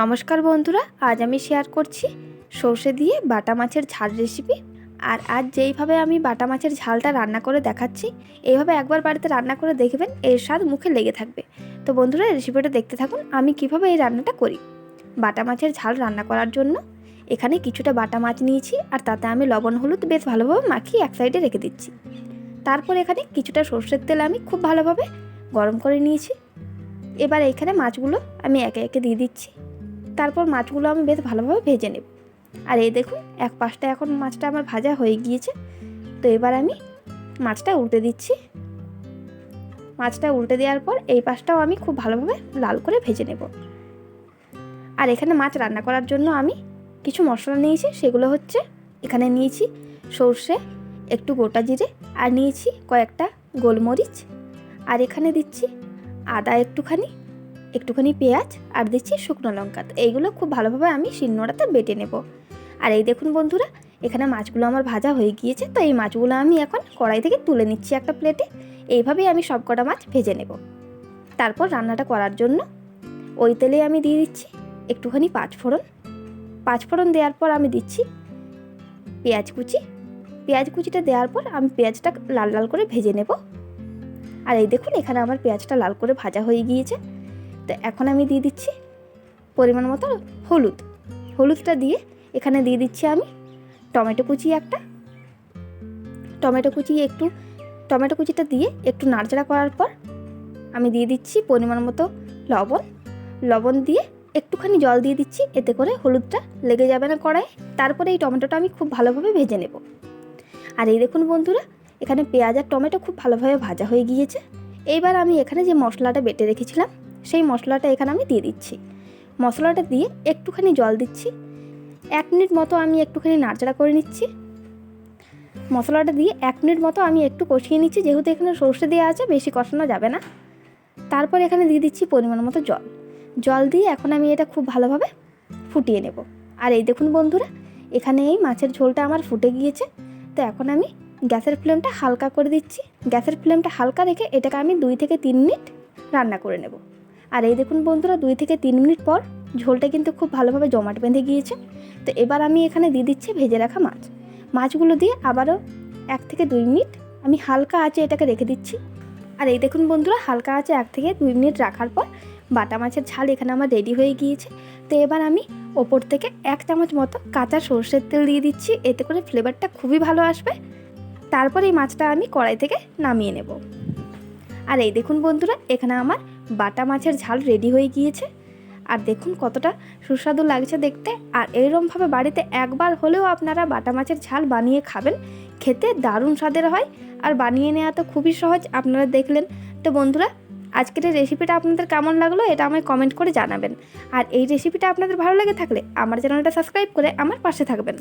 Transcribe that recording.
নমস্কার বন্ধুরা, আজ আমি শেয়ার করছি সর্ষে দিয়ে বাটা মাছের ঝাল রেসিপি আর আজ যেইভাবে আমি বাটা মাছের ঝালটা রান্না করে দেখাচ্ছি, এইভাবে একবার বাড়িতে রান্না করে দেখবেন, এর স্বাদ মুখে লেগে থাকবে। তো বন্ধুরা রেসিপিটা দেখতে থাকুন, আমি কীভাবে এই রান্নাটা করি। বাটা মাছের ঝাল রান্না করার জন্য এখানে কিছুটা বাটা মাছ নিয়েছি, আর তাতে আমি লবণ, হলুদ বেশ ভালোভাবে মাখিয়ে এক সাইডে রেখে দিচ্ছি। তারপর এখানে কিছুটা সর্ষের তেল আমি খুব ভালোভাবে গরম করে নিয়েছি। এবার এখানে মাছগুলো আমি একে একে দিয়ে দিচ্ছি। তারপর মাছগুলো আমি বেশ ভালোভাবে ভেজে নেব। আর এই দেখুন, এক পাশটা এখন মাছটা আমার ভাজা হয়ে গিয়েছে। তো এবার আমি মাছটা উল্টে দিচ্ছি। মাছটা উল্টে দেওয়ার পর এই পাশটাও আমি খুব ভালোভাবে লাল করে ভেজে নেব। আর এখানে মাছ রান্না করার জন্য আমি কিছু মশলা নিয়েছি, সেগুলো হচ্ছে এখানে নিয়েছি সর্ষে, একটু গোটা জিরে, আর নিয়েছি কয়েকটা গোলমরিচ। আর এখানে দিচ্ছি আদা একটুখানি একটুখানি পেঁয়াজ আর দিচ্ছি শুকনো লঙ্কা। এইগুলো খুব ভালোভাবে আমি শিলনোড়াতে বেটে নেব। আর এই দেখুন বন্ধুরা, এখানে মাছগুলো আমার ভাজা হয়ে গিয়েছে, তো এই মাছগুলো আমি এখন কড়াই থেকে তুলে নিচ্ছি একটা প্লেটে। এইভাবেই আমি সব কটা মাছ ভেজে নেব। তারপর রান্নাটা করার জন্য ওই তেলে আমি দিয়ে দিচ্ছি একটুখানি পাঁচফোড়ন। পাঁচফোড়ন দেওয়ার পর আমি দিচ্ছি পেঁয়াজ কুচি। পেঁয়াজ কুচিটা দেওয়ার পর আমি পেঁয়াজটা লাল লাল করে ভেজে নেব। আর এই দেখুন, এখানে আমার পেঁয়াজটা লাল করে ভাজা হয়ে গিয়েছে। তো এখন আমি দিয়ে দিচ্ছি পরিমাণ মতো হলুদ। হলুদটা দিয়ে এখানে দিয়ে দিচ্ছি আমি টমেটো কুচি একটা। টমেটো কুচি একটু, টমেটো কুচিটা দিয়ে একটু নাড়চাড়া করার পর আমি দিয়ে দিচ্ছি পরিমাণ মতো লবণ। লবণ দিয়ে একটুখানি জল দিয়ে দিচ্ছি, এতে করে হলুদটা লেগে যাবে না কড়াই তারপরে এই টমেটোটা আমি খুব ভালোভাবে ভেজে নেব। আর এই দেখুন বন্ধুরা, এখানে পেঁয়াজ আর টমেটো খুব ভালোভাবে ভাজা হয়ে গিয়েছে। এইবার আমি এখানে যে মশলাটা বেটে রেখেছিলাম সেই মশলাটা এখানে আমি দিয়ে দিচ্ছি। মশলাটা দিয়ে একটুখানি জল দিচ্ছি। এক মিনিট মতো আমি একটুখানি নাড়চাড়া করে নিচ্ছি। মশলাটা দিয়ে এক মিনিট মতো আমি একটু কষিয়ে নিচ্ছি। যেহেতু এখানে সর্ষে দেওয়া আছে, বেশি কষানো যাবে না। তারপর এখানে দিয়ে দিচ্ছি পরিমাণ মতো জল। জল দিয়ে এখন আমি এটা খুব ভালোভাবে ফুটিয়ে নেব। আর এই দেখুন বন্ধুরা, এখানে এই মাছের ঝোলটা আমার ফুটে গিয়েছে। তো এখন আমি গ্যাসের ফ্লেমটা হালকা করে দিচ্ছি। গ্যাসের ফ্লেমটা হালকা রেখে এটাকে আমি দুই থেকে তিন মিনিট রান্না করে নেব। আর এই দেখুন বন্ধুরা, দুই থেকে তিন মিনিট পর ঝোলটা কিন্তু খুব ভালোভাবে জমাট বেঁধে গিয়েছে। তো এবার আমি এখানে দিয়ে দিচ্ছি ভেজে রাখা মাছ। মাছগুলো দিয়ে আবারও এক থেকে দুই মিনিট আমি হালকা আঁচে এটাকে রেখে দিচ্ছি। আর এই দেখুন বন্ধুরা, হালকা আঁচে এক থেকে দুই মিনিট রাখার পর বাটা মাছের ঝাল এখানে আমার রেডি হয়ে গিয়েছে। তো এবার আমি ওপর থেকে এক চামচ মতো কাঁচা সর্ষের তেল দিয়ে দিচ্ছি, এতে করে ফ্লেভারটা খুবই ভালো আসবে। তারপর এই মাছটা আমি কড়াই থেকে নামিয়ে নেব। আর এই দেখুন বন্ধুরা, এখানে আমার বাটা মাছের ঝাল রেডি হয়ে গিয়েছে। আর দেখুন কতটা সুস্বাদু লাগছে দেখতে। আর এইরমভাবে বাড়িতে একবার হলেও আপনারা বাটা মাছের ঝাল বানিয়ে খাবেন। খেতে দারুণ স্বাদের হয়। আর বানিয়ে নেওয়া তো খুবই সহজ, আপনারা দেখলেন। তো বন্ধুরা, আজকের এই রেসিপিটা আপনাদের কেমন লাগল এটা আমায় কমেন্ট করে জানাবেন। আর এই রেসিপিটা আপনাদের ভালো লেগে থাকলে আমার চ্যানেলটা সাবস্ক্রাইব করে আমার পাশে থাকবেন।